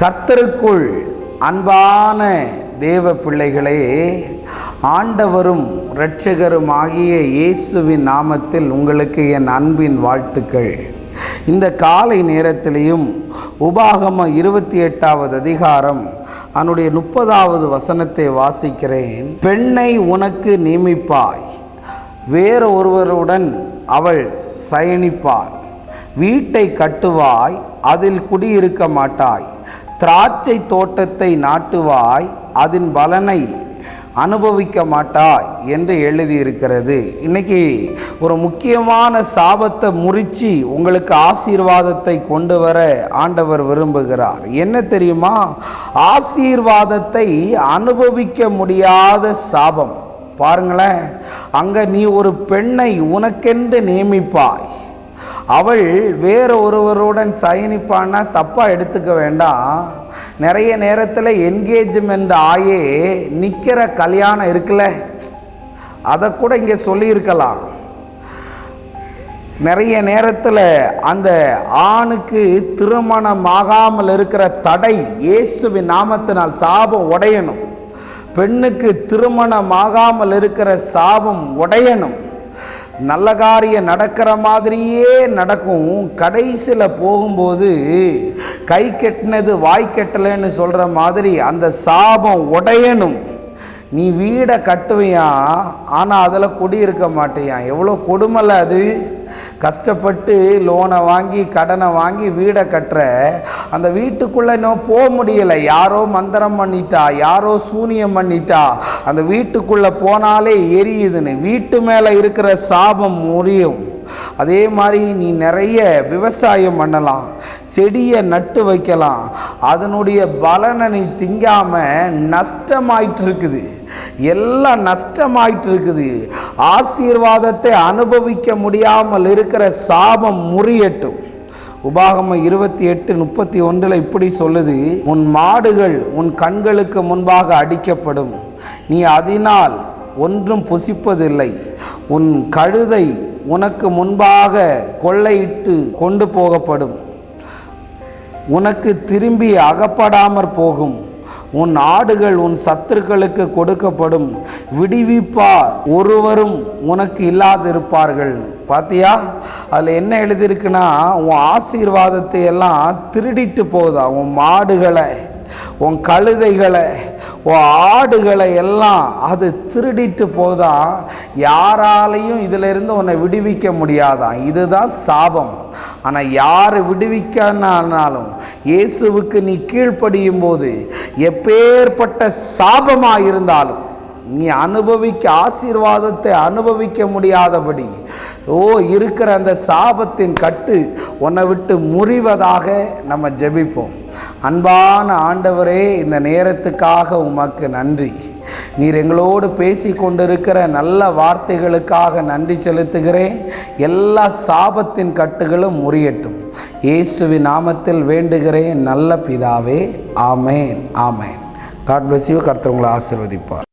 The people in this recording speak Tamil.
கர்த்தருக்குள் அன்பான தேவ பிள்ளைகளே ஆண்டவரும் இரட்சகரும் ஆகிய இயேசுவின் நாமத்தில் உங்களுக்கு என் அன்பின் வாழ்த்துக்கள். இந்த காலை நேரத்திலையும் உபாகம இருபத்தி எட்டாவது அதிகாரம் அதனுடைய முப்பதாவது வசனத்தை வாசிக்கிறேன். பெண்ணை உனக்கு நியமிப்பாய் வேற ஒருவருடன் அவள் சயனிப்பாள் வீட்டை கட்டுவாய் அதில் குடியிருக்க மாட்டாய். திராட்சை தோட்டத்தை நாட்டுவாய் அதன் பலனை அனுபவிக்க மாட்டாய் என்று எழுதியிருக்கிறது. இன்னைக்கு ஒரு முக்கியமான சாபத்தை முறிச்சு உங்களுக்கு ஆசீர்வாதத்தை கொண்டு வர ஆண்டவர் விரும்புகிறார். என்ன தெரியுமா? ஆசீர்வாதத்தை அனுபவிக்க முடியாத சாபம். பாருங்களேன் அங்கே நீ ஒரு பெண்ணை உனக்கென்று நியமிப்பாய். அவள் வேற ஒருவருடன் சயனிப்பான்னா தப்பாக எடுத்துக்க வேண்டாம். நிறைய நேரத்தில் என்கேஜ்மெண்ட் ஆயே நிற்கிற கல்யாணம் இருக்குல்ல? அதை கூட இங்கே சொல்லியிருக்கலாம். நிறைய நேரத்தில் அந்த ஆணுக்கு திருமணம் ஆகாமல் இருக்கிற தடை இயேசுவின் நாமத்தினால் சாபம் உடையணும். பெண்ணுக்கு திருமணம் ஆகாமல் இருக்கிற சாபம் உடையணும். நல்ல காரியம் நடக்கிற மாதிரியே நடக்கும். கடைசியில் போகும்போது கை கெட்டினது வாய் கெட்டலைன்னு சொல்கிற மாதிரி அந்த சாபம் உடையணும். நீ வீடை கட்டுவியா? ஆனால் அதில் குடியிருக்க மாட்டேயான் எவ்வளோ கொடுமலை அது. கஷ்டப்பட்டு லோனை வாங்கி கடனை வாங்கி வீடை கட்டுற அந்த வீட்டுக்குள்ளே இன்னும் போக முடியலை. யாரோ மந்திரம் பண்ணிட்டா யாரோ சூனியம் பண்ணிட்டா அந்த வீட்டுக்குள்ளே போனாலே எரியுதுன்னு வீட்டு மேலே இருக்கிற சாபம் முறியும். அதே மாதிரி நீ நிறைய விவசாயம் பண்ணலாம். செடியை நட்டு வைக்கலாம். அதனுடைய பலனை நீ திங்காமல் நஷ்டமாயிட்டு இருக்குது எல்லாம் நஷ்டமாயிட்டு இருக்குது ஆசீர்வாதத்தை அனுபவிக்க முடியாமல் இருக்கிற சாபம் முறியட்டும். உபாகம இருபத்தி எட்டு முப்பத்தி ஒன்றில் இப்படி சொல்லுது. உன் மாடுகள் உன் கண்களுக்கு முன்பாக அடிக்கப்படும். நீ அதனால் ஒன்றும் புசிப்பதில்லை. உன் கழுதை உனக்கு முன்பாக கொள்ளையிட்டு கொண்டு போகப்படும். உனக்கு திரும்பி அகப்படாமற் போகும். உன் ஆடுகள் உன் சத்துருக்களுக்கு கொடுக்கப்படும். விடுவிப்பார். ஒருவரும் உனக்கு இல்லாதிருப்பார்கள். பாத்தியா? அதில் என்ன எழுதியிருக்குன்னா உன் ஆசீர்வாதத்தை எல்லாம் திருடிட்டு போகுதா? உன் மாடுகளை உன் கழுதைகளை ஆடுகளை எல்லாம் அது திருடிட்டு போதா? யாராலையும் இதிலிருந்து உன்னை விடுவிக்க முடியாதான் இதுதான் சாபம். ஆனால் யார் விடுவிக்கனாலும் இயேசுவுக்கு நீ கீழ்ப்படியும் போது எப்பேற்பட்ட சாபமாக இருந்தாலும் நீ அனுபவிக்க ஆசீர்வாதத்தை அனுபவிக்க முடியாதபடி ஓ இருக்கிற அந்த சாபத்தின் கட்டு உன்னை விட்டு முறிவதாக நம்ம ஜெபிப்போம். அன்பான ஆண்டவரே இந்த நேரத்துக்காக உமக்கு நன்றி. நீர் எங்களோடு பேசி கொண்டிருக்கிற நல்ல வார்த்தைகளுக்காக நன்றி செலுத்துகிறேன். எல்லா சாபத்தின் கட்டுகளும் முறியட்டும். இயேசுவி நாமத்தில் வேண்டுகிறேன் நல்ல பிதாவே ஆமேன் ஆமேன். காட் பிளஸ் யூ கர்த்தவங்களை ஆசிர்வதிப்பார்.